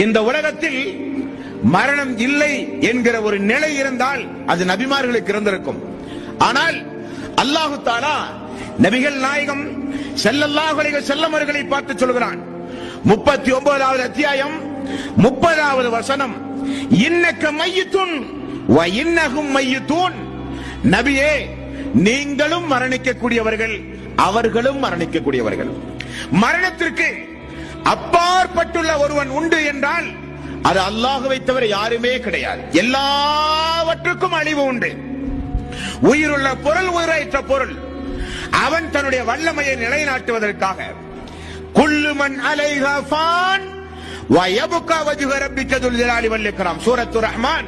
இந்த உலகத்தில் மரணம் இல்லை என்கிற ஒரு நிலை இருந்தால் அது நபிமார்களுக்கு இருந்திருக்கும். ஆனால் அல்லாஹு தாலா நபிகள் நாயகம் ஸல்லல்லாஹு செல்லமர்களை பார்த்து சொல்கிறான். முப்பத்தி ஒன்பதாவது அத்தியாயம் முப்பதாவது வசனம். இன்னக்க மையத்துன் வ இன்னகும் மையத்தூன். நபியே நீங்களும் மரணிக்கக்கூடியவர்கள் அவர்களும் மரணிக்கக்கூடியவர்கள். மரணத்திற்கு அப்பாற்பட்டுள்ள ஒருவன் உண்டு என்றால் அது அல்லாஹுவை தவிர யாருமே கிடையாது. எல்லாவற்றுக்கும் அழிவு உண்டு. உயிருள்ள பொருள் உயிரற்ற பொருள். அவன் தன்னுடைய வல்லமையை நிலைநாட்டுவதற்காக. குல்லுமன் அலைஹா ஃபான் வயபுகா வஜ்ஹு ரப்பிக்க ஜலாலி சூரத்து ரஹ்மான்.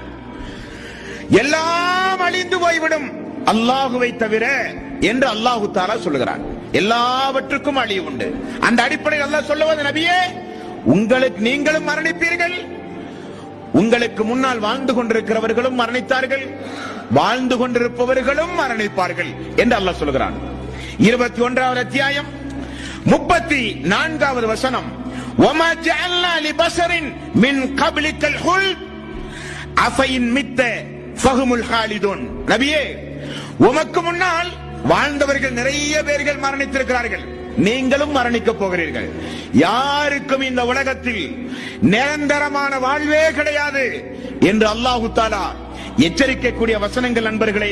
எல்லாம் அழிந்து போய்விடும். அல்லாஹுவை தவிர என்று அல்லாஹு தாலா சொல்லுகிறான். எல்லாவற்றுக்கும் அழிவு உண்டு அந்த அடிப்படையில் அல்லாஹ் சொல்லுவது நபியே உங்களுக்கு நீங்களும் மரணிப்பீர்கள் உங்களுக்கு முன்னால் வாழ்ந்து கொண்டிருக்கிறவர்களும் மரணித்தார்கள் வாழ்ந்து கொண்டிருப்பவர்களும் மரணிப்பார்கள் என்று அல்லாஹ் சொல்கிறான் இருபத்தி ஒன்றாவது அத்தியாயம் முப்பத்தி நான்காவது வசனம் وَمَا جَعَلْنَا لِبَشَرٍ مِنْ قَبْلِكَ الْخُلْدَ அஃபையின் மித்த ஃபஹுமுல் ஹாலிதுன் நபியே உமக்கு முன்னால் வாழ்ந்தவர்கள் நிறைய பேர்கள் மரணித்திருக்கிறார்கள். நீங்களும் மரணிக்க போகிறீர்கள். யாருக்கும் இந்த உலகத்தில் நிரந்தரமான வாழ்வே கிடையாது என்று அல்லாஹு தாலா எச்சரிக்கக்கூடிய வசனங்கள் நண்பர்களை